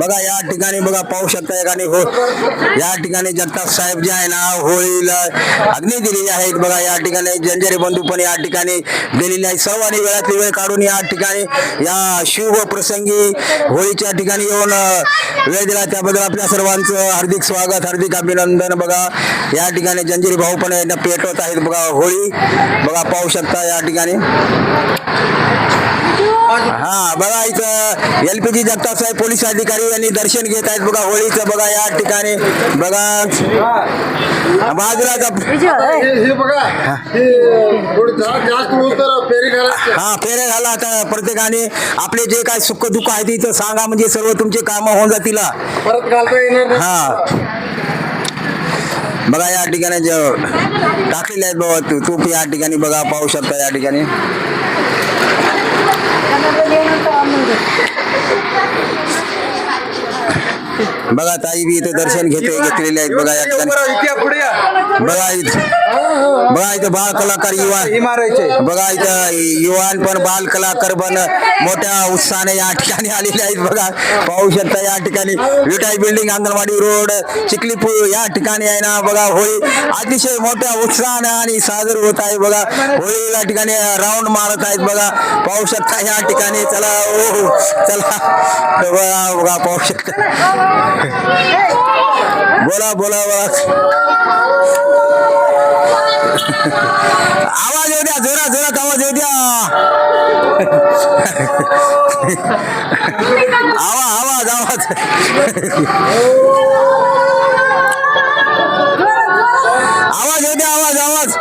बघा या ठिकाणी बघा पाहू शकता या ठिकाणी हो या ठिकाणी जगताप साहेब जे आहे ना होळीला अग्नी दिलेली आहेत बघा या ठिकाणी जंजरी बंधू पण या ठिकाणी दिलेली आहे. सर्वांनी वेळातली वेळ काढून या ठिकाणी या शुभ प्रसंगी होळीच्या ठिकाणी येऊन वेळ दिला. त्याबद्दल आपल्या सर्वांचं हार्दिक स्वागत हार्दिक अभिनंदन. बघा या ठिकाणी जंजिरी भाऊ पण यांना पेटवत आहेत. बघा होळी बघा पाहू शकता या ठिकाणी. हा बघा इथं एल पी जी जगताप साहेब पोलीस अधिकारी यांनी दर्शन घेत आहेत. बघा होळीचं बघा या ठिकाणी. बघा. बाजूला हे फेरी हा घाला आता प्रत्येकाने. आपले जे काय सुख दुःख आहे ते इथं सांगा. म्हणजे सर्व तुमचे कामं होऊन जातील. हा. परत. हा. बघा या ठिकाणी जे टाकलेले आहेत बाबा तू तूप या ठिकाणी बघा पाहू शकता या ठिकाणी. बघा ताई बी इथे दर्शन घेते घेतलेले आहेत बघा या ठिकाणी बघा इथं. बघा इथं बाल कलाकार युवा. मारायचे. बघा इथं युवान पण बाल कलाकार पण मोठ्या उत्साहाने या ठिकाणी आलेले आहेत बघा. पाहू शकता या ठिकाणी विटाई बिल्डिंग अंगणवाडी रोड चिखलीपूर या ठिकाणी आहे ना बघा होळी अतिशय मोठ्या उत्साहाने आणि सादर होत आहे बघा. होळीला ठिकाणी राऊंड मारत आहेत बघा. पाहू शकता या ठिकाणी चला ओ चला. बघा बघा पाहू शकता. बोला बोला बोला. आवाज येऊ द्या जोरात जोरात आवाज येऊ द्या आवाज आवाज आवाज आवाज येऊ द्या आवाज आवाज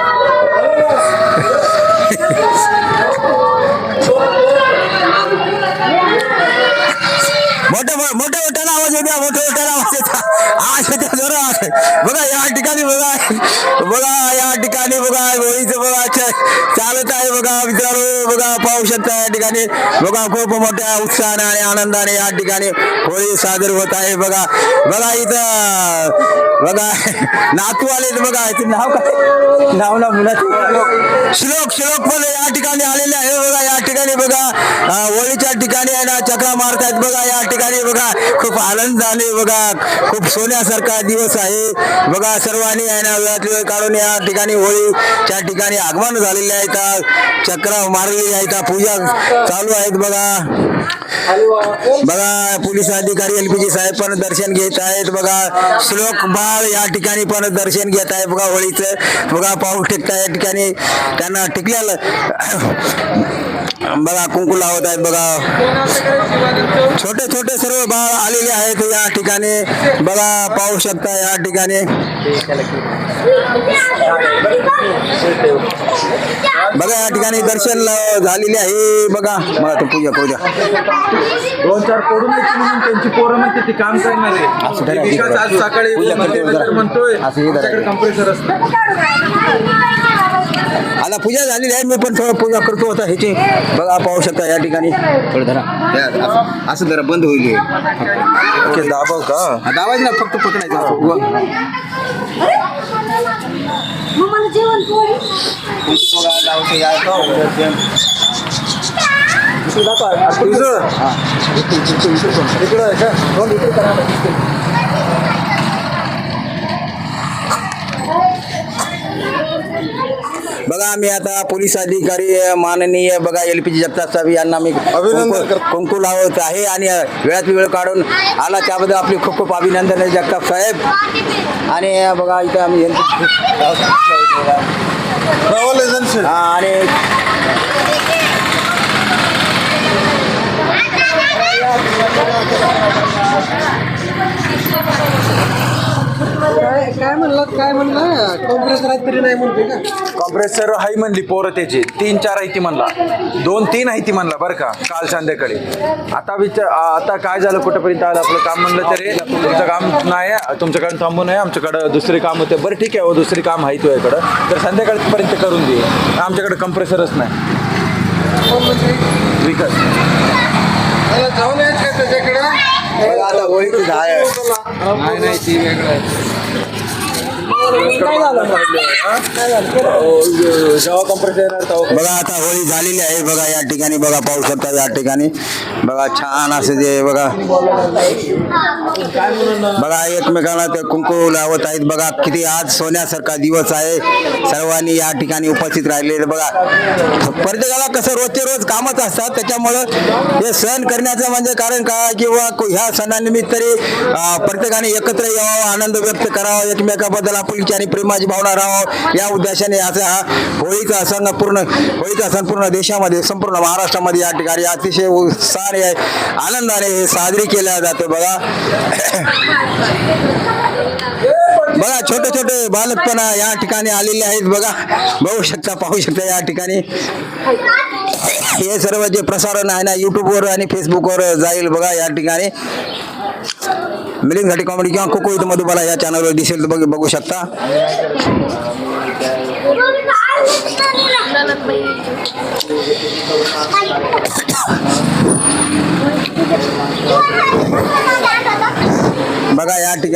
मोठ्या मोठ्या मोठ्याला आवाज येऊ द्या मोठ्या मोठ्याला आवाज येता आवाज जोरात बघा या ठिकाणी बघा. बघा या ठिकाणी बघा. होळीचं बघा. चालत आहे बघा विचारू बघा पाहू शकता या ठिकाणी. बघा खूप मोठ्या उत्साहाने आणि आनंदाने या ठिकाणी होळी सादर होत आहे. बघा बघा इथं. बघा नातू आले बघा. नाव काय? नाव ना मुलाचं. श्लोक श्लोक पण या ठिकाणी आलेले आहे. बघा या ठिकाणी बघा. होळीच्या ठिकाणी आहे ना चक्रा मारतायत बघा. या ठिकाणी बघा. खूप आनंद झाले बघा. खूप सोन्यासारखा दिवस आहे. बघा सर्वांनी आहे ना वेळातले काढून या ठिकाणी होळीच्या ठिकाणी आगमन झालेले आहेत चक्र मारलेली आहेत पूजा चालू आहेत बघा. बघा पोलीस अधिकारी एलपीजी साहेब पण दर्शन घेत आहेत बघा श्लोक या दर्शन घेत आहे बघा होळीचं टिकता या ठिकाणी त्यांना लावत छोटे छोटे सर्व बाळ आलेले आहेत शकता या ठिकाणी दर्शन झालेले आहे तो पूजा द्या दोन चार पडून येतील म्हणून त्यांची पोरं म्हणते ती काम करणार आहे? विकास आज सकाळी पूजा करते. म्हणतोय असं हे धरा. आमच्याकडे कंप्रेसर असतं. आता पूजा झालेली आहे मी पण थोडं पूजा करतो आता ह्याची. बघा पाहू शकता या ठिकाणी. थोडं धरा. या, असं- असं जरा बंद होईल हे. ओके दाबव का? हा, दाबायचं ना फक्त पकडायचं असं. व- मग मला जेवण पोळी तुझं इकडं आहे का? दोन इकडे करा. बघा मी आता पोलीस अधिकारी माननीय बघा एल पी जी जगताप साहेब यांना मी अभिनंदन कुंकू- लावत आहे आणि वेळात वेळ काढून आला त्याबद्दल आपले खूप खूप अभिनंदन आहे जगताप साहेब आणि बघा इथं आम्ही आणि काय काय म्हणलात? काय म्हणला? कॉम्प्रेसर आहेत तरी नाही म्हणतोय का? कॉम्प्रेसर हाय म्हणली पोरं त्याची. तीन चार आहे ती म्हणला. दोन तीन आहे ती म्हणला बरं का काल संध्याकाळी. आता विचार आता काय झालं कुठंपर्यंत आलं आपलं काम म्हणलं तरी? तुमचं काम नाही आहे, तुमच्याकडे थांबू नये आमच्याकडं दुसरे काम होते. बरं ठीक आहे हो दुसरी काम आहे तुझ्याकडं तर संध्याकाळपर्यंत करून दे. आमच्याकडे कंप्रेसरच नाही. विकास. मला ఇక్కడ बघा आता तेव्हा. बघा आता होळी झालेली आहे बघा या ठिकाणी बघा पाहू शकता या ठिकाणी. बघा छान असं जे बघा. बघा एकमेकांना ते कुंकू लावत आहेत. बघा किती आज सोन्यासारखा दिवस आहे. सर्वांनी या ठिकाणी उपस्थित राहिलेले बघा. प्रत्येकाला कसं रोजचे रोज कामच असतात त्याच्यामुळं हे सण करण्याचं म्हणजे कारण काय? किंवा ह्या सणानिमित्त तरी प्रत्येकाने एकत्र यावं आनंद व्यक्त करावा एकमेकाबद्दल आपुलकी आणि प्रेमाची भावना राहावं. या उद्देशाने असा हा होळीचा सण पूर्ण होळीचा सण पूर्ण देशामध्ये संपूर्ण महाराष्ट्रामध्ये या ठिकाणी अतिशय उत्साहाने आनंदाने हे साजरी केल्या जाते. बघा. बघा छोटे छोटे बालकपणा या ठिकाणी आलेले आहेत. बघा बघू शकता पाहू शकता या ठिकाणी. हे सर्व जे प्रसारण आहे ना युट्यूबवर आणि फेसबुकवर जाईल बघा या ठिकाणी. मिलिंगसाठी कॉमेडी किंवा कोको इथं मधुबाला या चॅनलवर दिसेल तर बघ बघू शकता. बघा या ठिकाणी